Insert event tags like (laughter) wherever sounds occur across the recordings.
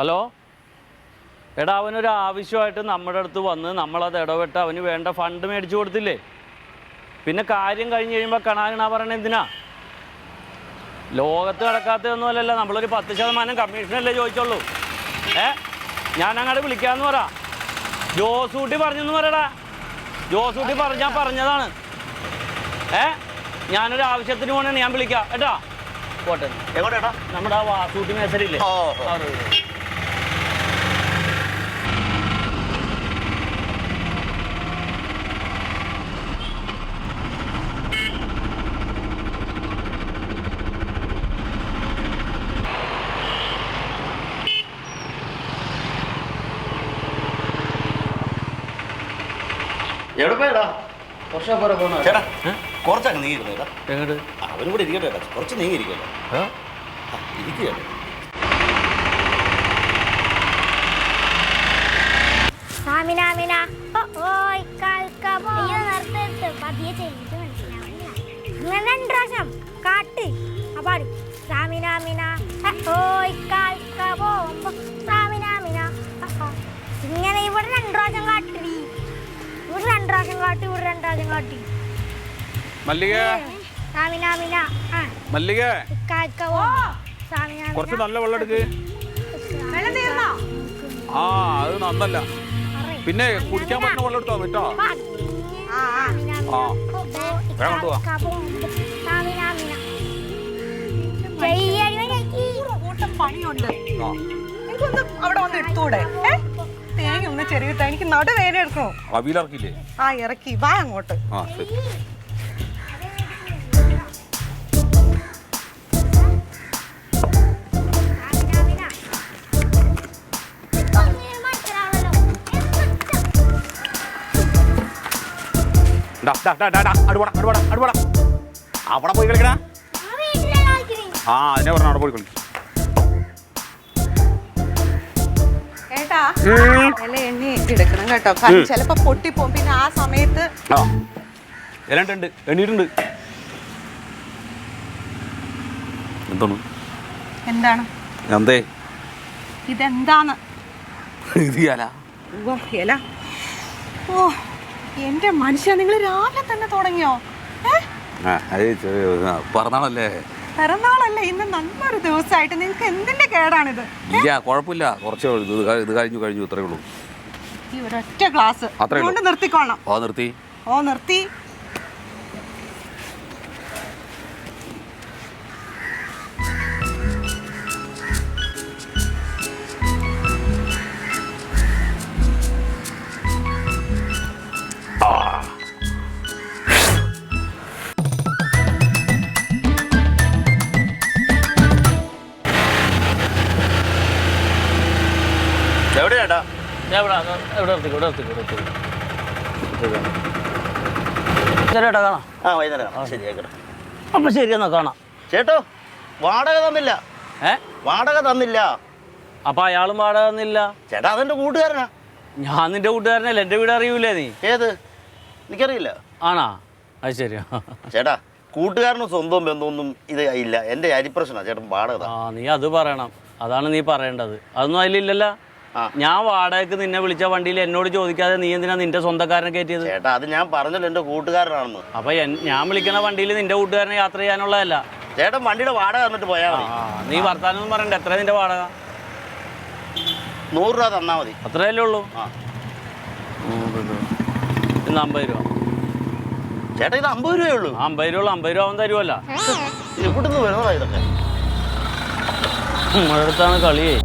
Hello? എടാ അവനൊരു ആവശ്യമായിട്ട് നമ്മുടെ അടുത്ത് വന്ന് നമ്മളത് ഇടപെട്ട് അവന് വേണ്ട ഫണ്ട് മേടിച്ചു കൊടുത്തില്ലേ? പിന്നെ കാര്യം കഴിഞ്ഞ് കഴിയുമ്പോൾ കണാകണ പറയണ എന്തിനാ? ലോകത്ത് നടക്കാത്തതൊന്നുമല്ലല്ലോ നമ്മളൊരു പത്ത് ശതമാനം കമ്മീഷനല്ലേ ചോദിച്ചുള്ളൂ ഏ? ഞാൻ അങ്ങോട്ട് വിളിക്കാമെന്ന് പറ. ജോസൂട്ടി പറഞ്ഞെന്ന് പറയടാ. ജോസൂട്ടി പറഞ്ഞ പറഞ്ഞതാണ്. ഏ? ഞാനൊരു ആവശ്യത്തിന് പോകണേ ഞാൻ വിളിക്കാം. കേട്ടാ? പോട്ടെ. നമ്മുടെ ആ വാസൂട്ടി മേസരില്ലേ? എവിടെ പോയടാ? കുറച്ചപ്പുറം പോണോ? ചേട്ടാ ഏ? കുറച്ചങ്ങ് നീ എങ്ങോട്ട് കൂടെ ഇരിക്കട്ടെ ചേട്ടാ. കുറച്ച് കാട്ട്. അപ്പാട് സാമിനാമിന ഓയ് കാൽക്കമോ സാമിനാമിന ഇങ്ങനെ ഇവിടെ രണ്ട് പ്രാവശ്യം കാട്ടി ഇവിടെ രണ്ട് കാട്ടി. മല്ലിക. ആ. മല്ലിക. കുറച്ച് നല്ല വെള്ളം എടുക്ക്. ആ അത് നന്നല്ല. പിന്നെ കുടിക്കാൻ പറ്റുന്ന വെള്ളം എടുത്തോ കേട്ടോ ആ വേഗം പണിയുണ്ട്. ആ. എനിക്കൊന്ന് അവിടെ വന്ന് എടുത്തൂടെ? ഏ? തേങ്ങ ഒന്ന് ചെറിയിട്ട എനിക്ക് നടുവേന എടുക്കണോ? അവിയിലിറക്കില്ലേ ആ ഇറക്കി. വാ അങ്ങോട്ട്. ആ ശരി. അവിടെ പോയി കളിക്കണ ആ അതിനെ പറഞ്ഞ അവിടെ പോയി കളിക്കും. എണ്ണയൊക്കെ എടുക്കണം കേട്ടോ. കാരണം ചിലപ്പോ പിന്നെ ആ സമയത്ത് ആ. എന്താണ്? എന്താണ്? എന്തേ? ഇതെന്താന്ന് ഇത് ചെയ്യാലാ ഉവ്വ, ഇല. ഓ എന്റെ മനുഷ്യ നിങ്ങൾ രാവിലെ തന്നെ തുടങ്ങിയോ? ഏ? ആ അത് ചെറിയ ആ, പിറന്നാളല്ലേ? പിറന്നാളല്ലേ ഇന്ന് നല്ലൊരു ദിവസമായിട്ട് നിങ്ങൾക്ക് എന്തിന്റെ കേടാണിത്? ഇല്ല കുഴപ്പമില്ല. കുറച്ചേ ഇത് കഴി- ഇത് കഴിഞ്ഞു കഴിഞ്ഞു. ഇത്രേ ഉള്ളൂ. ഈ ഒരൊറ്റ ഗ്ലാസ്. അത്രേ ഉള്ളൂ. കൊണ്ട് ഓ നിർത്തി. ഓ നിർത്തി. ചേട്ടാ ഇവിടെ ഇവിടെ നിർത്തിക്കോ ചേട്ടാ കാണാം. ആ വൈകുന്നേരം കാണാം. ശരി ആയിക്കോട്ടെ അപ്പം ശരി എന്നാ കാണാം. ചേട്ടോ വാടക തന്നില്ല. ഏ? വാടക തന്നില്ല. അപ്പം അയാളും വാടക തന്നില്ല. ചേട്ടാ അതെന്റെ കൂട്ടുകാരനാ. ഞാൻ നിന്റെ കൂട്ടുകാരനല്ലേ എന്റെ വീട് അറിയൂലേ നീ? ഏത്? എനിക്കറിയില്ല. ആണാ? അത് ശരി. ചേട്ടാ കൂട്ടുകാരനും സ്വന്തം ബന്ധമൊന്നും ഇത് ഇല്ല. എന്റെ അരിപ്രശ്നാ. ചേട്ടൻ വാടക ആ നീ അത് പറയണം. അതാണ് നീ പറയേണ്ടത്. അതൊന്നും അതിലില്ലല്ലോ. ഞാൻ വാടകയ്ക്ക് നിന്നെ വിളിച്ച വണ്ടിയിൽ എന്നോട് ചോദിക്കാതെ നീ എന്തിനാ നിന്റെ സ്വന്തക്കാരനെ കയറ്റിയത് ചേട്ടാ അത് ഞാൻ പറഞ്ഞല്ലോ എന്റെ കൂട്ടുകാരനാണെന്ന് അപ്പൊ ഞാൻ വിളിക്കുന്ന വണ്ടിയിൽ നിന്റെ കൂട്ടുകാരനെ യാത്ര ചെയ്യാനുള്ളതല്ല ചേട്ടൻ വണ്ടിയുടെ വാടക തന്നിട്ട് പോയാ നീ വർത്താനം പറയണ്ട എത്ര നിന്റെ വാടക നൂറ് രൂപ തന്നാ മതി അത്രയല്ലേ ഉള്ളൂ ഇന്ന് അമ്പത് രൂപ ചേട്ടാ ഇത് അമ്പത് രൂപയേ ഉള്ളൂ അമ്പത് രൂപ ഉള്ളു അമ്പത് രൂപ അവൻ തരുമല്ല ഇവിടുന്ന് വരുന്നതാ ഇതൊക്കെ നമ്മുടെ കളിയേ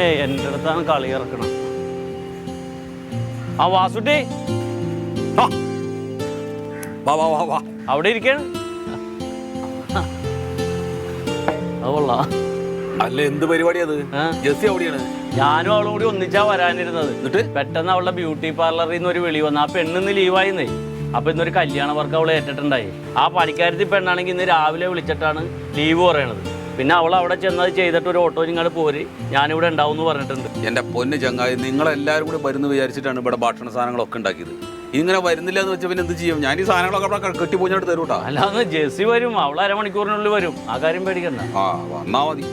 അവനെ എന്റെ അടുത്താണ് കളി ഇറക്കണം ആ വാസുട്ടി. വാ വാ വാ വാ. അവിടെ ഇരിക്കണം. അത് കൊള്ളാം. അല്ല എന്ത് പരിപാടി അത്? ജെസ്സി എവിടെയാണ് ഞാനും അവളും കൂടി ഒന്നിച്ചാ വരാനിരുന്നത്. എന്നിട്ട്? പെട്ടെന്ന് അവളുടെ ബ്യൂട്ടി പാർലറിൽ നിന്ന് ഒരു വിളി വന്നു. ആ പെണ്ണിന്ന് ലീവായിരുന്നേ അപ്പൊ ഇന്നൊരു കല്യാണ വർക്ക് അവൾ ഏറ്റിട്ടുണ്ടായി. ആ പണിക്കാരത്തി പെണ്ണാണെങ്കിൽ ഇന്ന് രാവിലെ വിളിച്ചിട്ടാണ് ലീവ് പറയണത്. പിന്നെ അവൾ അവിടെ ചെന്നത് ചെയ്തിട്ട് ഒരു ഓട്ടോ നിങ്ങൾ പോര്. ഞാനിവിടെ ഉണ്ടാവും എന്ന് പറഞ്ഞിട്ടുണ്ട്. എന്റെ പൊന്ന് ചങ്ങായി നിങ്ങളെല്ലാവരും കൂടി വരുന്നു വിചാരിച്ചിട്ടാണ് ഇവിടെ ഭക്ഷണ സാധനങ്ങളൊക്കെ ഉണ്ടാക്കിയത്. ഇങ്ങനെ വരുന്നില്ല എന്ന് വെച്ചാൽ പിന്നെ എന്ത് ചെയ്യും? ഞാൻ ഈ സാധനങ്ങളൊക്കെ അവിടെ തരും തരൂട്ടാ. അല്ലാന്ന് ജെസ്സി വരും അവൾ അരമണിക്കൂറിനുള്ളിൽ വരും. ആ കാര്യം പേടിക്കണ്ട. ആ വന്നാ മതി.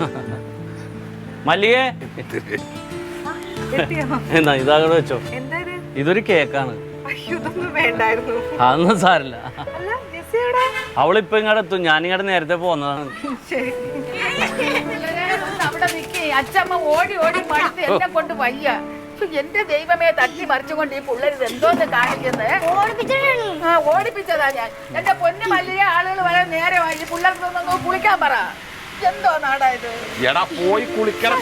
(laughs) മല്ലികേ. എന്നാ ഇതാകടെ വെച്ചോ. ഇതൊരു കേക്കാണ്. അയ്യോ ഇതൊന്നും വേണ്ടായിരുന്നു. അതൊന്നും സാരില്ല. അവളിപ്പോ ഇങ്ങോട്ട് എത്തും. ഇങ്ങടെ നേരത്തെ പോന്നതാണ്. ശരി. അവിടെ നിൽക്കേ അച്ഛമ്മ ഓടി ഓടി മടുത്ത് എന്നെ കൊണ്ട് വയ്യ. എന്റെ ദൈവമേ തട്ടി മറിച്ചുകൊണ്ട് ഈ പിള്ളേർ എന്തോന്ന് കാണിക്കുന്നത് ആ ഓടിപ്പിച്ചതാ ഞാൻ. എന്റെ പൊന്നു മല്ലിയ ആളുകൾ വരെ നേരെ ഈ പിള്ളേർക്കൊന്നും കുളിക്കാൻ പറ. എന്തോ നാടാ ഇത്? എടാ പോയി കുളിക്കണ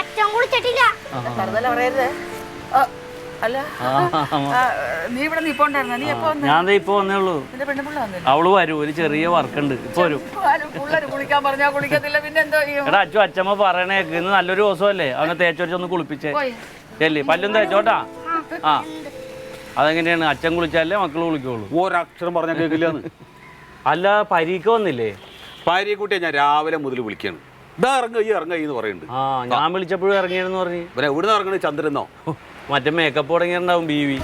അച്ഛൻ കുളിച്ചിട്ടില്ല. വെറുതെ പറയരുത്. അല്ല? നീ ഇവിടെ നിപ്പോണ്ടായിരുന്ന നീ എപ്പോ ഞാൻ ദേ ഇപ്പൊ വന്നേ ഉള്ളൂ. നിന്റെ പെണ്ണുപിള്ള വന്നില്ല അവൾ വരും ഒരു ചെറിയ വർക്ക് ഉണ്ട് ഇപ്പൊ വരും. കുളിക്കാൻ പറഞ്ഞാ കുളിക്കത്തില്ല. പിന്നെ എന്തോ ചെയ്യും? എടാ അച്ഛൻ അച്ഛമ്മ പറയണേക്ക് ഇന്ന് നല്ലൊരു ദിവസമല്ലേ? അവനെ തേച്ചൊരിച്ചൊന്ന് കുളിപ്പിച്ചേ. പോയി. ചെല്ലി പല്ലും തേച്ചോട്ടാ? ആ അതെങ്ങനെയാണ്? അച്ഛൻ കുളിച്ചാലേ മക്കൾ കുളിക്കുള്ളൂ. ഒരക്ഷരം പറഞ്ഞ കേൾക്കില്ല അല്ല പരീക്ക വന്നില്ലേ? ഭാര്യയെക്കുട്ടിയെ ഞാൻ രാവിലെ മുതൽ വിളിക്കാണ്. ഇതാ ഇറങ്ങ ഈ ഇറങ്ങ എന്ന് പറയുന്നുണ്ട്. ആ ഞാൻ വിളിച്ചപ്പോഴും ഇറങ്ങിയെന്ന് പറഞ്ഞു. ഇവിടെ എവിടെ നിന്ന് ഇറങ്ങണേ? ചന്ദ്രനോ? മറ്റേ മേക്കപ്പ് തുടങ്ങിയിട്ടുണ്ടാവും ബി വി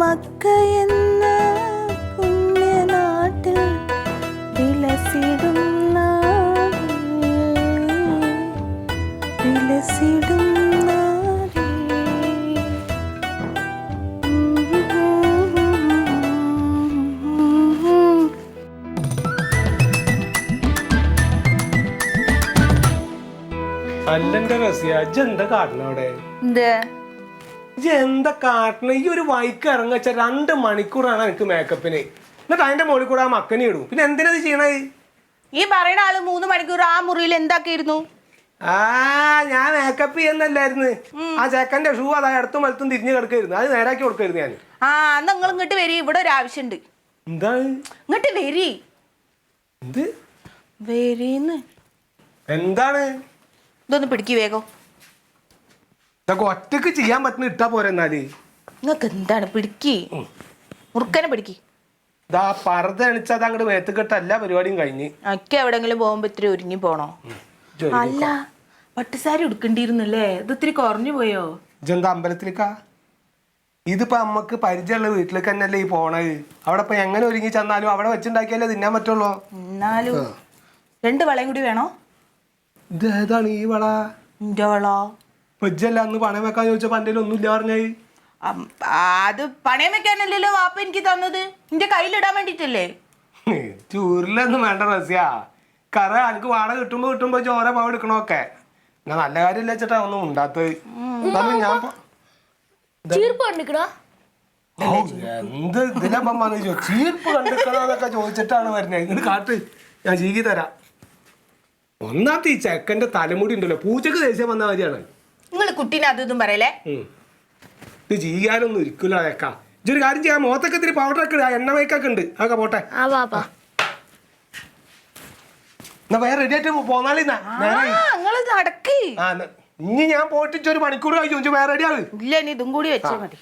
മക്ക എന്ന പുണ്യനാട്ടിൽ വിലസിടും ഇജ്ജ് എന്താ കാട്ടണ അവിടെ? എന്തേ? ഇജ്ജ് എന്താ കാട്ടണ? ഈ ഒരു വൈക്ക് ഇറങ്ങച്ച രണ്ട് മണിക്കൂറാണ് എനിക്ക് മേക്കപ്പിന് എന്നിട്ട് അതിന്റെ മുകളിൽ കൂടെ ആ മക്കനെ ഇടും. പിന്നെ എന്തിനാ ഇത് ചെയ്യണത് ഈ പറയുന്ന ആൾ മൂന്ന് മണിക്കൂർ ആ മുറിയിൽ എന്താക്കിയിരുന്നു? ആ ഞാൻ മേക്കപ്പ് ചെയ്യുന്നല്ലായിരുന്നു. ആ ചേക്കന്റെ ഷൂ അതാ ഇടത്തും വലത്തും തിരിഞ്ഞു കിടക്കായിരുന്നു അത് നേരാക്കി കൊടുക്കായിരുന്നു ഞാൻ ആ നിങ്ങൾ ഇങ്ങോട്ട് വരി. ഇവിടെ ഒരു ആവശ്യമുണ്ട്. എന്താ? ഇങ്ങോട്ട് വരി. എന്ത്? വരീന്ന്. എന്താണ്? ഇതൊന്ന് പിടിക്കു വേഗം. ഇതൊക്കെ ഒറ്റയ്ക്ക് ചെയ്യാൻ പറ്റുന്ന ഇട്ടാ പോരെ എന്നാൽ? നിങ്ങൾക്ക് എന്താണ്? പിടിക്കി. മുറുക്കനെ പിടിക്കി. ഇതാ പർദ്ദ അണിച്ചാൽ അത് അങ്ങോട്ട് വേത്തുകെട്ട എല്ലാ പരിപാടിയും കഴിഞ്ഞ്. ഒക്കെ എവിടെങ്കിലും പോകുമ്പോ ഇത്തിരി ഒരുങ്ങി പോണോ? അല്ല പട്ടുസാരി ഉടുക്കണ്ടിരുന്നല്ലേ? ഇത് ഇത്തിരി കുറഞ്ഞു പോയോ? ഇജെന്താ അമ്പലത്തിലേക്കാ? ഇതിപ്പോ നമ്മക്ക് പരിചയമുള്ള വീട്ടിലേക്ക് തന്നെയല്ലേ ഈ പോണത്. അവിടെ ഇപ്പൊ എങ്ങനെ ഒരുങ്ങി ചെന്നാലും അവിടെ വെച്ചുണ്ടാക്കിയാലേ തിന്നാൻ പറ്റുള്ളൂ. എന്നാലും രണ്ട് വളയും കൂടി വേണോ? ഇത് ഏതാണ് ഈ വള? ഇന്റെ വള വെജ്ജല്ല അന്ന് പണയം വെക്കാൻ ചോദിച്ച ഒന്നും ഒന്നുമില്ല പറഞ്ഞായി അം, അത് പണയം വെക്കാനല്ലല്ലോ വാപ്പ എനിക്ക് തന്നത്. എന്റെ കയ്യിലിടാൻ വേണ്ടിട്ടല്ലേ? ചൂരിലൊന്നും വേണ്ട റസ്യ. കറ എനിക്ക് വാടക കിട്ടുമ്പോ കിട്ടുമ്പോ ചോര പാവ എടുക്കണോക്കെ ഞാൻ നല്ല കാര്യമില്ല ചേട്ടാ ഒന്നും ഉണ്ടാത്തത്. എന്നാലും ഞാൻ പ- ചീർപ്പ് എന്ത് ഇതിനപ്പം വന്ന് ചോ ചീർപ്പ് കണ്ടിക്കണോന്നൊക്കെ ചോദിച്ചിട്ടാണ് വരുന്നത് ഇങ്ങോട്ട് കാട്ട്. ഞാൻ ചീകി തരാം. ഒന്നാമത്തെ ഈ ചെക്കന്റെ തലമുടി ഉണ്ടല്ലോ. പൂച്ചക്ക് ദേഷ്യം വന്ന കാര്യമാണ് നിങ്ങൾ കുട്ടീനെ അതൊന്നും ഇതും പറയലേ. ഇത് ചെയ്യാനൊന്നും ഒരിക്കലും അയക്കാം. ഇതൊരു കാര്യം ചെയ്യാം. മോത്തൊക്കെ ഇത്തിരി ഒക്കെ ഇടുക എണ്ണ മയക്കൊക്കെ ഉണ്ട് അതൊക്കെ പോട്ടെ. ആ എന്നാ വേറെ റെഡി ആയിട്ട് പോന്നാളി നിങ്ങൾ നടക്ക് ആ ഇനി ഞാൻ പോയിട്ട് ഒരു മണിക്കൂർ കഴിച്ചു വേറെ റെഡി ആവ് ഇല്ല ഇനി ഇതും കൂടി വെച്ചാൽ മതി.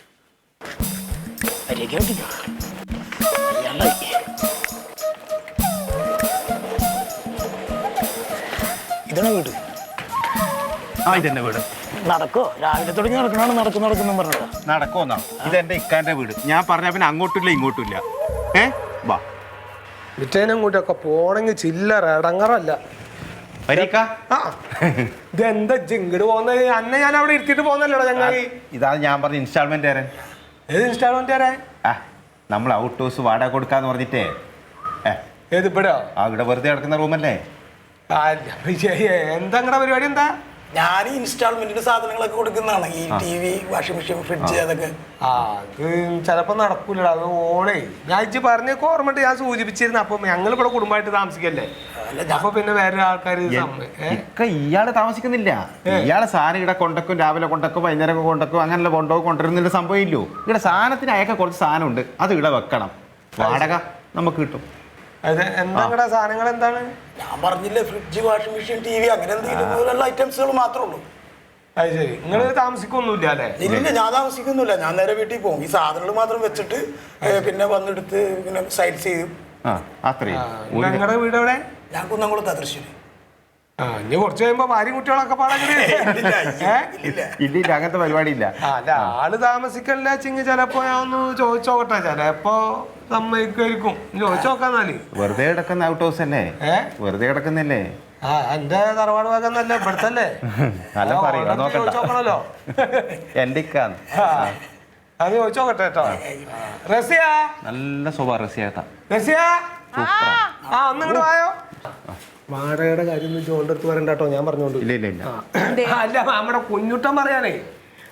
ഇതാണ് വീട്? ആ ഇതെന്റെ വീട്. നടക്കോ? രാവിലെ തുടങ്ങി നടക്കണാണ് നടക്കും നടക്കുന്നു പറഞ്ഞത് നടക്കോന്നാ ഇതെന്റെ ഇക്കാന്റെ വീട്. ഞാൻ പറഞ്ഞ പിന്നെ അങ്ങോട്ടില്ല ഇങ്ങോട്ടില്ല. ഏ? വാ. വിറ്റേനും കൂട്ടിയൊക്കെ പോണെങ്കിൽ ചില്ലറ ഇടങ്ങറല്ല വരീക്ക ആ ഇതെന്താ ജിങ്കട് പോകുന്നത് അന്നെ ഞാൻ അവിടെ പോകുന്നല്ലോടാ ഇതാണ് ഞാൻ പറഞ്ഞ ഇൻസ്റ്റാൾമെന്റ് തരാൻ ഏത് ഇൻസ്റ്റാൾമെന്റ് തരാൻ ആ നമ്മൾ ഔട്ട് ഹൗസ് വാടക കൊടുക്കാന്ന് പറഞ്ഞിട്ടേ. ഏ. ഏത് ആ ഇവിടെ വെറുതെ കിടക്കുന്ന റൂമല്ലേ? എന്താ നിങ്ങളുടെ പരിപാടി എന്താ? ഞാൻ ഇൻസ്റ്റാൾമെന്റിന് സാധനങ്ങളൊക്കെ കൊടുക്കുന്നതാണ്. ഈ T V washing machine fridge അതൊക്കെ. ആ അത് ചിലപ്പോ നടക്കൂല അത് ഓണേ ഞാൻ ഇജ്ജ് പറഞ്ഞ ഓർമ്മട്ട് ഞാൻ സൂചിപ്പിച്ചിരുന്നു. അപ്പൊ ഞങ്ങൾ ഇവിടെ കുടുംബമായിട്ട് താമസിക്കല്ലേ? അപ്പൊ പിന്നെ വേറെ ആൾക്കാർ ഇക്ക ഇയാൾ താമസിക്കുന്നില്ല. ഇയാളെ സാധനം ഇവിടെ കൊണ്ടക്കും രാവിലെ കൊണ്ടക്കും വൈകുന്നേരം കൊണ്ടക്കും അങ്ങനെയുള്ള കൊണ്ടോ കൊണ്ടുവരുന്നില്ല സംഭവം ഇല്ലോ ഇവിടെ സാധനത്തിന് അയക്ക കുറച്ച് സാധനം ഉണ്ട് അത് ഇവിടെ വെക്കണം. വാടക നമുക്ക് കിട്ടും. സാധനങ്ങൾ എന്താണ്? ഞാൻ പറഞ്ഞില്ലേ fridge washing machine T V അങ്ങനെ എന്തെങ്കിലും ഐറ്റംസുകൾ മാത്രമേ ഉള്ളൂ. അത് ശരി. നിങ്ങൾ താമസിക്കൊന്നുമില്ല അല്ലേ? ഇല്ല ഞാൻ താമസിക്കുന്നില്ല ഞാൻ നേരെ വീട്ടിൽ പോകും. ഈ സാധനങ്ങൾ മാത്രം വെച്ചിട്ട് പിന്നെ വന്നെടുത്ത് പിന്നെ സൈഡ് ചെയ്യും ഞങ്ങളുടെ വീട് എവിടെ ഞാൻ കുന്നംകുളത്താ തൃശ്ശൂര്. ആ ഇനി കുറച്ച് കഴിയുമ്പോ ഭാര്യ കുട്ടികളൊക്കെ അങ്ങനത്തെ പരിപാടി ഇല്ല അല്ല ആൾ താമസിക്കല്ല ചിങ്ങ ചിലപ്പോ ഞാൻ ഒന്ന് ചോദിച്ചോക്കട്ടെ. ചിലപ്പോ ചോദിച്ചു നോക്കാന്നാൽ. വെറുതെ കിടക്കുന്ന ഔട്ട് ഹൗസ് അല്ലേ? വെറുതെ കിടക്കുന്നല്ലേ? ആ എന്റെ തറവാട് ഇവിടുത്തല്ലേ? (laughs) നല്ല ആ, പറയൂ നോക്കണല്ലോ. (laughs) എന്റെ അത് ചോദിച്ചോക്കട്ടെ കേട്ടോ. റസിയ? നല്ല സ്വഭാവ റസിയ ആ ഒന്ന് ഇങ്ങോട്ട് വായോ? വാടകയുടെ കാര്യം ചോണ്ടെടുത്ത് പറയണ്ട കേട്ടോ ഞാൻ പറഞ്ഞോണ്ട്. ഇല്ല ഇല്ല ഇല്ല. അല്ല നമ്മുടെ കുഞ്ഞുട്ടൻ പറയാനേ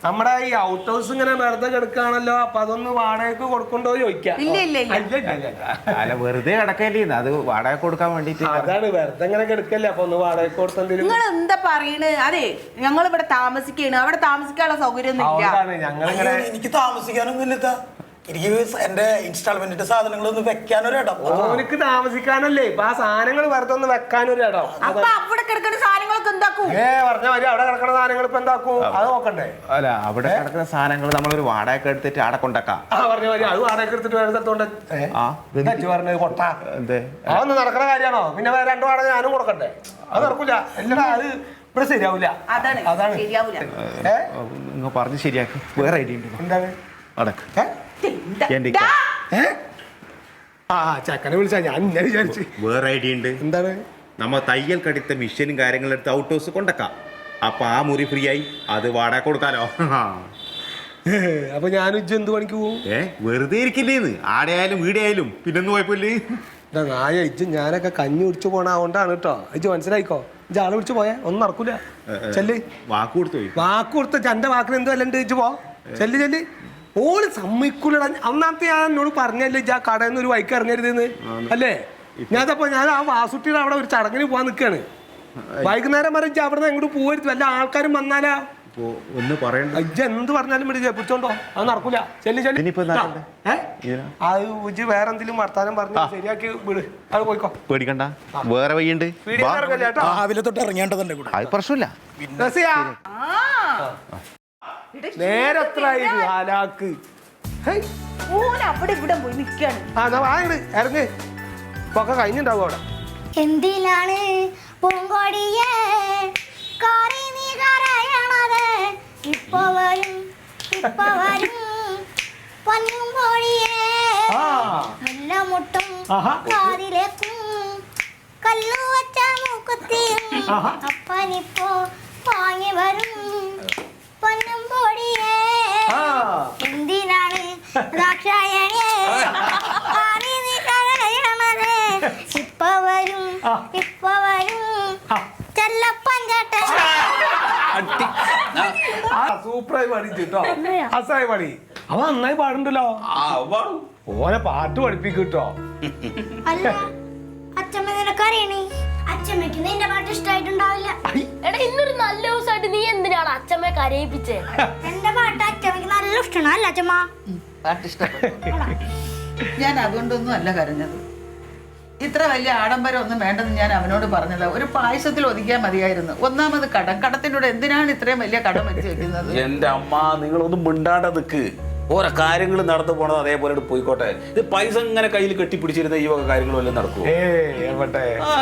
നമ്മുടെ ഈ ഔട്ട് ഹൗസ് ഇങ്ങനെ വെറുതെ കിടക്കുകയാണല്ലോ അപ്പൊ അതൊന്ന് വാടകയ്ക്ക് കൊടുക്കണ്ടോ ചോദിക്കാം. ഇല്ല, ഇല്ല, ഇല്ല. ഇല്ല, ഇല്ല, ഇല്ല. അല്ല വെറുതെ കിടക്കല്ലേ അത് വാടക കൊടുക്കാൻ വേണ്ടിട്ട് അതാണ് വെറുതെ ഇങ്ങനെ കിടക്കല്ലേ അപ്പൊ ഒന്ന് വാടക കൊടുത്തെന്തെങ്കിലും നിങ്ങൾ എന്താ പറയണ്? അതെ ഞങ്ങൾ ഇവിടെ താമസിക്കാണ് അവിടെ താമസിക്കാനുള്ള സൗകര്യം ഒന്നും ഇല്ല ഞങ്ങളിങ്ങനെ എനിക്ക് താമസിക്കാനൊന്നും ഇല്ലത്താ എനിക്ക് എന്റെ ഇൻസ്റ്റാൾമെന്റിന്റെ സാധനങ്ങളൊന്ന് വെക്കാനൊരിടം. ഓനിക്ക് താമസിക്കാനല്ലേ? ഇപ്പൊ ആ സാധനങ്ങൾ വെറുതെ ഒന്ന് വെക്കാനൊരു ഇടം അപ്പൊ അവിടെ കിടക്കുന്ന സാധനങ്ങളൊക്കെ എന്താക്കും? ഏ പറഞ്ഞ മതി. അവിടെ കിടക്കുന്ന സാധനങ്ങൾ ഇപ്പൊ എന്താക്കും? അത് നോക്കണ്ടേ? അല്ല അവിടെ കിടക്കുന്ന സാധനങ്ങൾ നമ്മളൊരു വാടക എടുത്തിട്ട് ആടെ കൊണ്ടാക്കാം. ആ പറഞ്ഞ മതി. അത് വാടക എടുത്തിട്ട് വേറെ സ്ഥലത്തോണ്ട് പറഞ്ഞത് കൊട്ട. എന്തേ? അതൊന്നും നടക്കുന്ന കാര്യമാണോ? പിന്നെ വേറെ രണ്ടു വാടക ഞാനും കൊടുക്കണ്ടേ? അത് നടക്കൂല. എല്ലാ അത് ഇവിടെ ശരിയാവൂല. അതാണ് അതാണ്. ശരിയാവൂല. ഏ നിങ്ങൾ പറഞ്ഞ് ശരിയാക്കി. വേറെ ഐഡിയ ഉണ്ട്. എന്താണ്? അടക്ക് ഏ? എന്താ- എന്റെ ഇക്ക. ഏ? ആ ചക്കനെ വിളിച്ചാ ഞാൻ ഇങ്ങനെ വിചാരിച്ചു. വേറെ ഐഡിയ ഉണ്ട്. എന്താണ്? നമ്മ തയ്യൽ കടുത്ത മിഷനും കാര്യങ്ങളും എടുത്ത് ഔട്ട് ഹൗസ് കൊണ്ടക്കാം. അപ്പൊ ആ മുറി ഫ്രീ ആയി. അത് വാടക കൊടുക്കാലോ. ഏ, അപ്പൊ ഞാൻ ഉജ്ജ എന്ത് പണിക്ക് പോവും? ഏ വെറുതെ ഇരിക്കില്ലേന്ന്. ആടെ ആയാലും വീടെ ആയാലും പിന്നൊന്നും കുഴപ്പമില്ലേ ഇതാ നായ ഇജ്ജ് ഞാനൊക്കെ കഞ്ഞി കുടിച്ചു പോണ അതുകൊണ്ടാണ് കേട്ടോ. ഇജ്ജ് മനസ്സിലായിക്കോ? ഇജ്ജ് ആളെ വിളിച്ചു പോയാ? ഒന്നും നടക്കൂല. ചെല്ല്. വാക്ക് കൊടുത്തു പോയി. വാക്ക് കൊടുത്ത ചന്റെ വാക്കിന് എന്ത് വല്ലണ്ട് ഇജ്ജ് പോ. ചെല്ല് ചെല്ല്. ഓൾ സമ്മതിക്കൂലടാ. അന്നാമത്തെ ഞാൻ എന്നോട് പറഞ്ഞല്ലേ ഇജ്ജ് ആ കടയിൽ നിന്ന് ഒരു വൈക്ക് ഇറങ്ങരുതെന്ന്? അല്ലേ? ഞാനപ്പോ ഞാൻ ആ വാസുട്ടിയുടെ അവിടെ ഒരു ചടങ്ങിന് പോവാൻ നിൽക്കാണ് വൈകുന്നേരം വരെ ഇജ്ജ് അവിടെ നിന്ന് എങ്ങോട്ട് പോകരുത് വല്ല ആൾക്കാരും വന്നാലാ? ഒന്ന് പറയണ്ട. ഇജ്ജ് എന്ത് പറഞ്ഞാലും വിളിച്ചേ പിടിച്ചോണ്ടോ? അത് നടക്കൂല. ചെല്ലി ചെല്ലി? അത് ഉജ്ജ് വേറെ എന്തെങ്കിലും വർത്താനം പറഞ്ഞു ശരിയാക്കി വിട്. അത് പോയിക്കോ. പേടിക്കണ്ട. വേറെ വഴിയുണ്ട്. രാവിലെ തൊട്ട് ഇറങ്ങേണ്ടതുണ്ട് അത് പ്രശ്നമില്ല. നേരെ എത്ര ആയത് ഹേയ്. ഓൻ അവിടെ ഇവിടെ പോയി നിൽക്കാണ് ആ എന്നാ വാങ്ങട് ഇറങ്ങ്. ഇപ്പൊ ഒക്കെ കഴിഞ്ഞിണ്ടാവും അവിടെ. എന്തിനാണ് പൂങ്കോടിയെ കറി നീ കരയണത്? ഇപ്പൊ വരും ഇപ്പൊ വരും. പൊന്നും കോഴിയെ. കാതിലേക്കും കല്ലു വച്ച മൂക്കുത്തിയും അപ്പനിപ്പോ വാങ്ങി വരും. എന്തിനാണ് ദാക്ഷായണിയെ (laughs) ഇപ്പൊ വരും ഇപ്പൊ വരും. ചെല്ലപ്പൻ ചേട്ടൻ. ആ. സൂപ്പറായി പാടി കേട്ടോ അസായി പാടി. അവൻ നന്നായി പാടുണ്ടല്ലോ ഓനെ പാട്ട് പഠിപ്പിക്കും കേട്ടോ അല്ല അച്ഛമ്മ നിനക്കറിയണേ? നിന്റെ പാട്ട് ഇഷ്ടമായിട്ടുണ്ടാവില്ല എടാ ഇന്നൊരു നല്ല ദിവസമായിട്ട് നീ എന്തിനാണ് അച്ഛമ്മയെ കരയിപ്പിച്ചേ? എന്റെ പാട്ട് അച്ഛമ്മക്ക് നല്ല ഇഷ്ടമാണ് അല്ല അച്ഛമ്മ? പാട്ട് ഇഷ്ടപ്പെട്ടു. ഞാൻ അതുകൊണ്ടൊന്നും അല്ല കരഞ്ഞത്. ഇത്ര വലിയ ആഡംബരം ഒന്നും വേണ്ടെന്ന് ഞാൻ അവനോട് പറഞ്ഞത് ഒരു പായസത്തിൽ ഒതുക്കിയാൽ മതിയായിരുന്നു. ഒന്നാമത് കടം. കടത്തിനോട് എന്തിനാണ് ഇത്രയും വലിയ കടം വെച്ച് വെക്കുന്നത്? എന്റെ അമ്മ നിങ്ങളൊന്നും മിണ്ടാണ്ട് നിക്ക്. ഓരോ കാര്യങ്ങൾ നടന്നു പോണത് അതേപോലെ പോയിക്കോട്ടെ. ഇത് പൈസ ഇങ്ങനെ കയ്യിൽ കെട്ടിപ്പിടിച്ചിരുന്ന ഈ വക കാര്യങ്ങളും എല്ലാം നടക്കും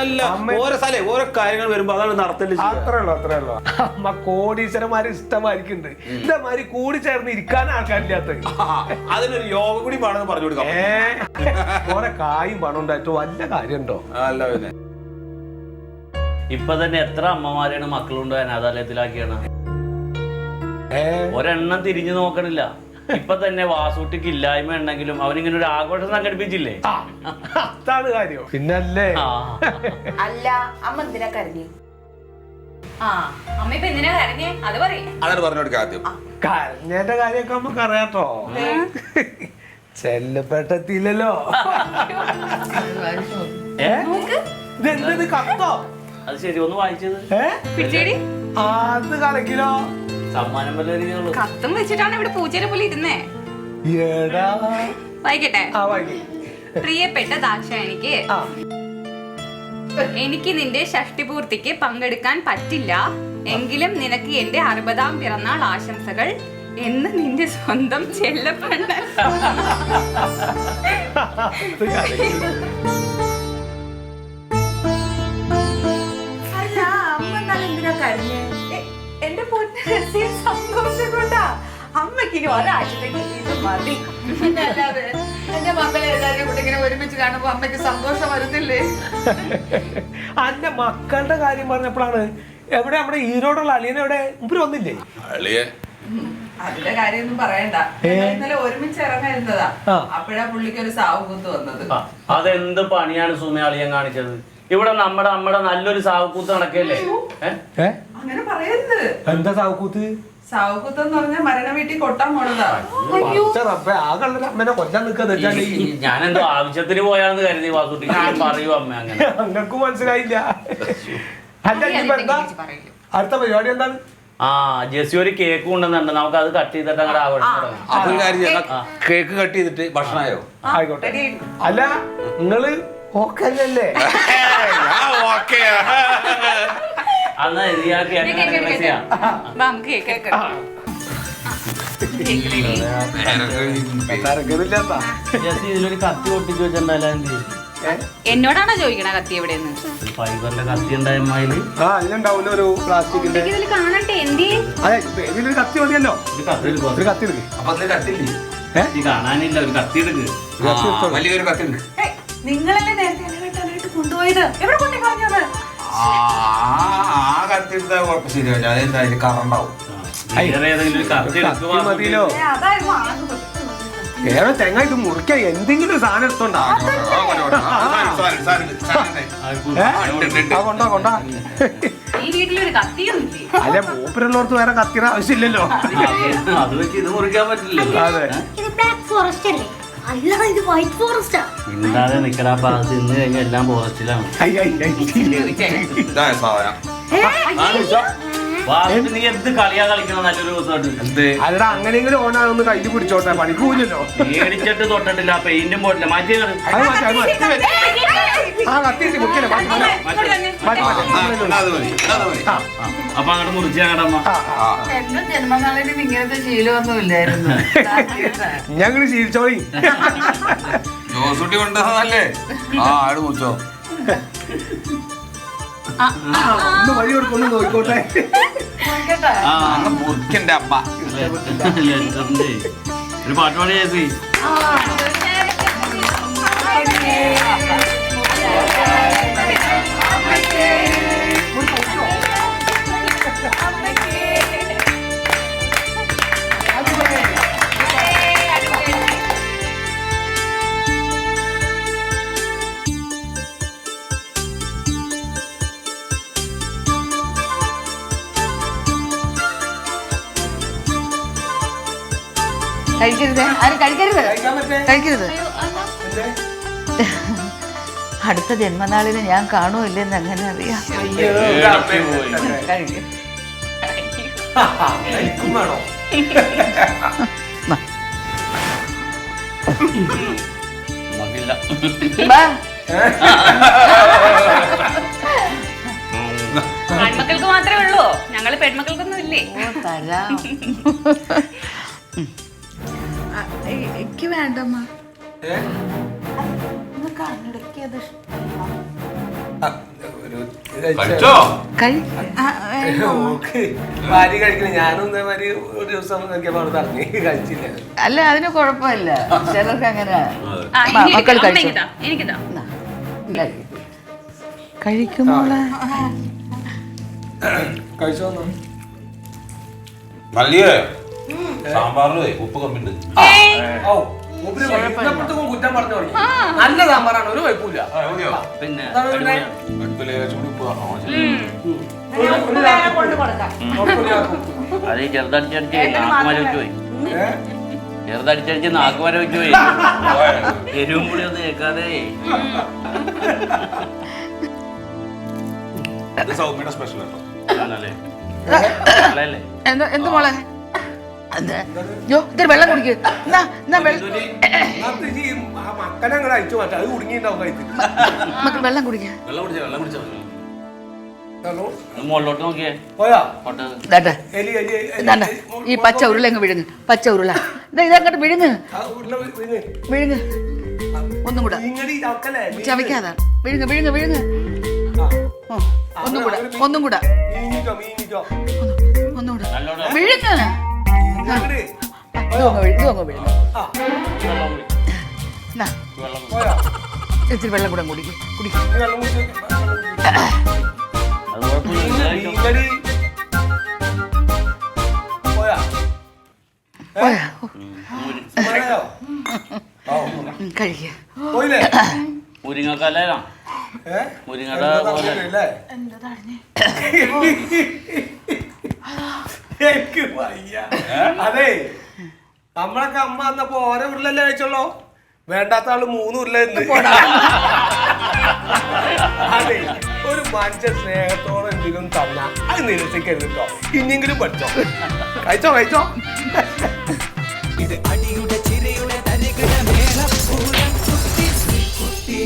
അല്ല ഓരോ സ്ഥലേ ഓരോ കാര്യങ്ങൾ വരുമ്പോ അതാണ് നടത്തൽ അത്രയുള്ളൂ അത്രേ ഉള്ളൂ അത്രേ ഉള്ളൂ. അമ്മ കോടീശ്വരന്മാരെ ഇഷ്ടമായിരിക്കുന്നുണ്ട്. ഇതേമാതിരി കൂടി ചേർന്ന് ഇരിക്കാൻ ആൾക്കാരില്ലാത്ത. അതിനൊരു യോഗ കൂടി വേണമെന്ന് പറഞ്ഞു കൊടുക്കാം. ഓരോ കായും പണം ഉണ്ടായിട്ട് വല്ല കാര്യമുണ്ടോ? അല്ല പിന്നെ. ഇപ്പൊ തന്നെ എത്ര അമ്മമാരെയാണ് മക്കളുണ്ടോ അനാഥാലയത്തിലാക്കിയാണ്. ഒരെണ്ണം തിരിഞ്ഞു നോക്കണില്ല. ഇപ്പൊ തന്നെ വാസൂട്ടിക്ക് ഇല്ലായ്മ ഉണ്ടെങ്കിലും അവനിങ്ങനെ ഒരു ആഘോഷം സംഘടിപ്പിച്ചില്ലേ? ആ, അതാണ് കാര്യം. പിന്നല്ലേ? അല്ല അമ്മ എന്തിനാ കരഞ്ഞു? ആ അമ്മ ഇപ്പൊ എന്തിനാ കരഞ്ഞേ? അത് പറയും. അതാണ് പറഞ്ഞു ആദ്യം കരഞ്ഞേന്റെ കാര്യമൊക്കെ നമുക്ക് അറിയാട്ടോ. ചെല്ലപ്പെട്ടത്തില്ലല്ലോ ഏ? ഇതെന്തത് കത്തോ? അത് ശരി ഒന്ന് വായിച്ചത്. അത് കലക്കിലോ? സമ്മാനം വല്ല രീതിയുള്ളൂ കത്തും വെച്ചിട്ടാണ് ഇവിടെ പൂച്ചേനെ പോലെ ഇരുന്നേ. എടാ. വായിക്കട്ടെ? ആ പ്രിയപ്പെട്ട ദാക്ഷ ആ. എനിക്ക് നിന്റെ ഷഷ്ടിപൂർത്തിക്ക് പങ്കെടുക്കാൻ പറ്റില്ല. എങ്കിലും നിനക്ക് എന്റെ അറുപതാം പിറന്നാൾ ആശംസകൾ എന്ന് നിന്റെ സ്വന്തം ചെല്ലപ്പണ്ട. അല്ല അമ്മ എന്നാൽ എന്തിനാ കരഞ്ഞേ? ഇനി ഒരാഴ്ചത്തേക്ക് ഇത് മതി. എന്റെ മക്കളെ എല്ലാവരും കൂടെ ഇങ്ങനെ ഒരുമിച്ച് കാണുമ്പോ അമ്മയ്ക്ക് സന്തോഷം വരുന്നില്ലേ? അന്റെ മക്കളുടെ കാര്യം പറഞ്ഞപ്പോഴാണ് എവിടെ നമ്മുടെ ഈരോടുള്ള അളിയനെ എവിടെ? മുമ്പിൽ വന്നില്ലേ? അളിയെ അതിന്റെ കാര്യൊന്നും പറയണ്ട. ഇന്നലെ ഒരുമിച്ച് ഇറങ്ങായിരുന്നതാ. അപ്പഴാ പുള്ളിക്ക് ഒരു സാവ് കുത്ത് വന്നത്. അതെന്ത് പണിയാണ് സുമ അളിയൻ കാണിച്ചത്? ഇവിടെ നമ്മുടെ നമ്മുടെ നല്ലൊരു സാവക്കൂത്ത് നടക്കല്ലേ അങ്ങനെ പറയരുത്. എന്താ സാവക്കൂത്ത്? കുത്ത് എന്ന് പറഞ്ഞാൽ മരണ വീട്ടിൽ കൊട്ടാൻ പോണതാ. പടച്ച റബ്ബേ, ആകെ ഉള്ളൊരു അമ്മേനെ കൊല്ലാൻ നിൽക്കാന്ന് ഞാനെന്തോ ആവശ്യത്തിന് പോയാന്ന് കരുതി വാസുട്ടി. ഞാൻ പറയൂ അമ്മ അങ്ങനെ. അങ്ങക്കും മനസ്സിലായില്ല. അല്ല ഇനിയിപ്പോ എന്താ? അടുത്ത പരിപാടി എന്താണ്? ആ ജെസ്സി ഒരു കേക്ക് കൊണ്ടുവന്നുണ്ട് നമുക്ക് അത് കട്ട് ചെയ്തിട്ട് അങ്ങോട്ട് ആഘോഷം കേക്ക്. കട്ട് ചെയ്തിട്ട് ഭക്ഷണമായോ? ആയിക്കോട്ടെ. അല്ല നിങ്ങൾ ഓക്കെ അല്ലല്ലേ (laughs) (laughs) അന്ന് ഇതിയാ കേക്ക് കട്ട് ചെയ്യാം നമുക്ക് കേൾക്കാം ഇതിലൊരു കത്തി ഒട്ടിച്ച് വെച്ചിട്ടുണ്ടല്ലോ എന്ത്? എന്നോടാണോ ചോദിക്കണ കത്തി എവിടെയെന്ന്? ഫൈബറിന്റെ കത്തി ഉണ്ടായതിൽ ആ ഇതിലുണ്ടാവില്ല ഒരു പ്ലാസ്റ്റിക്കിന്റെ? ഇതിൽ കാണട്ടെ എന്തി അതെ ഇതിലൊരു കത്തി മതിയല്ലോ. ഒരു കത്തി എടുക്കുക ഒരു കത്തി എടുക്ക്. അപ്പൊ അതിൽ കത്തില്ലേ ഈ കാണാനില്ല ഒരു കത്തി എടുക്ക്. വലിയൊരു കത്തിണ്ട് നിങ്ങളല്ലേ നേരത്തെ കൊണ്ടുപോയത്? എവിടെ കൊണ്ടു കളഞ്ഞത്? ആ ആ കത്തി എടുത്താൽ കുഴപ്പം ശരിയാവില്ല അതെന്താ അതിൽ കറണ്ടാവും വേറെ ഏതെങ്കിലും ഒരു കത്തി എടുക്കുക കത്തി മതിയല്ലോ ഏ, അതായിരുന്നു ആദ്യം ഏറെ തെങ്ങ ഇത് മുറിക്കാൻ എന്തെങ്കിലും ഒരു സാധനം എടുത്തോണ്ടാ? ഏ? ആ കൊണ്ടാ കൊണ്ടാ ഈ വീട്ടിലൊരു അല്ലെ മൂപ്പരുള്ളവർക്ക് വേറെ കത്തിയുടെ ആവശ്യമില്ലല്ലോ. അത് വെച്ച് ഇത് മുറിക്കാൻ പറ്റില്ല അതെ. ഇത് ബ്ലാക്ക് ഫോറസ്റ്റ് അല്ലേ? അല്ല ഇത് വൈറ്റ് ഫോറസ്റ്റാ മിണ്ടാതെ നിക്കടാ പാസ് ഇന്ന് കഴിഞ്ഞ എല്ലാം പോസ്റ്റിലാണ് ഐ, ഐ, ഐ. ഇതാ സാധനം നീ എന്ത് കളിയാ കളിക്കണം നല്ലൊരു ദിവസമായിട്ട് അങ്ങനെയെങ്കിലും ഓനാ ഒന്ന് കയ്യിൽ പിടിച്ചോട്ടെ പണിക്കൂലല്ലോ മേടിച്ചിട്ട് തൊട്ടിട്ടില്ല പെയിന്റും മാറ്റി ആ അപ്പൊ അങ്ങോട്ട് മുറിച്ച് ഞങ്ങളുടെ. എന്റെ ജന്മനാളിന് ഇങ്ങനത്തെ ശീലമൊന്നും ഇല്ലായിരുന്നു. (laughs) ഞങ്ങൾ ശീലിച്ചോളി. (laughs) ജോസൂട്ടി കൊണ്ടുവന്നതല്ലേ? ആ ആട് മുറിച്ചോ. (laughs) ഒന്ന് വഴി കൊടുക്കും നോക്കോട്ടെ ആ മുറിക്കന്റെ അമ്മ ഒരു പാട്ടുപാടി ചേച്ചി കഴിക്കരുത് അടുത്ത ജന്മനാളിന് ഞാൻ കാണുമില്ലെന്ന് അങ്ങനെ അറിയാം. ആൺമക്കൾക്ക് മാത്രമേ ഉള്ളൂ. ഞങ്ങൾ പെൺമക്കൾക്കൊന്നും ഇല്ലേ? തരാം. (laughs) എനിക്ക് വേണ്ടമ്മ. കഴിച്ചോ? ഭാര്യ കഴിക്കില്ല ഞാനും ഇതേമാതിരി ഒരു ദിവസം നോക്കിയപ്പോ അവിടെ തറങ്ങി കഴിച്ചില്ല. അല്ല അതിന് കുഴപ്പമില്ല. ചിലർക്ക് അങ്ങനെ മക്കൾ കഴിച്ചോ? എനിക്കിതാ, നല്ല ഉപ്പ് കമ്മിണ്ട് ഓ മൂപ്പര് ഇന്നപ്പുറത്തേക്കും കുറ്റം പറഞ്ഞു തുടങ്ങി നല്ല സാമ്പാറാണ് ഒരു കുഴപ്പമില്ല പിന്നെ. അത് ചെറുതടിച്ചടിച്ച് നാക്കുമര വെച്ച് പോയി? ചെറുതടിച്ചടിച്ച് നാക്കുമര വെച്ച് പോയി എരിവും കൂടി ഒന്നും കേൾക്കാതെ സൗമ്യയുടെ സ്പെഷ്യൽ കേട്ടോ? എന്ത് എന്ത് മോളെ യോ ഇതൊരു വെള്ളം കുടിക്ക്. എന്നാ എന്നാ വെള്ളം മക്കൾ വെള്ളം കുടിക്ക. വെള്ളം കുടിച്ചാ വെള്ളം കുടിച്ചാ? ഹലോ? മുകളിലോട്ട് നോക്കിയേ. പോയാ? കോട്ടത് ഇതാട്ടെ. എലി എലി എലി, ഈ പച്ച ഉരുള അങ്ങ് വിഴുങ്ങ്. പച്ച ഉരുള. ഇതാ ഇതങ്ങോട്ട് വിഴുങ്ങ്. വിഴുങ്ങ്. ഒന്നും കൂടെ. ചവയ്ക്കാതാണ് വിഴുങ്ങ്. വിഴുങ്ങ് വിഴുങ്ങ് ഒന്നും കൂടെ ഒന്നും കൂടെ. ഒന്ന്- കൂടെ. വിഴുങ്ങ്. ആ, വെള്ളം കുടി. എന്നാ, വെള്ളം പോയാ? ഇത്തിരി വെള്ളം കൂടെ കുടിക്ക് കുടിക്ക് ഈ വെള്ളം കുടിച്ച് വെള്ളം കുടിച്ച്. അത് കുഴപ്പമില്ല ഇത് കഴിച്ചോ. മീൻകറി പോയാ? പോയാ? ഓ, പോയോ ഓ. ഉം, കഴിക്ക്. പോയില്ലേ? മുരിങ്ങക്കല്ലേലാ ഏ? മുരിങ്ങയുടെ എന്താ പോലെ. തടഞ്ഞില്ലേ? (laughs) എനിക്ക് വയ്യ. അതെ നമ്മളൊക്കെ അമ്മ വന്നപ്പോ ഓരോ ഉരുളല്ലേ കഴിച്ചുള്ളൂ? വേണ്ടാത്ത ആൾ മൂന്ന് ഉരുളെന്ന് അതെ ഒരു മനുഷ്യ സ്നേഹത്തോടെ എന്തെങ്കിലും തന്ന അത് നിരസിക്കരുത് കേട്ടോ ഇനിയെങ്കിലും പഠിച്ചോ. കഴിച്ചോ കഴിച്ചോ. ഇത് അടിയുടെ ചിരയുടെ തരികിട മേളപ്പൂരം കുത്തി.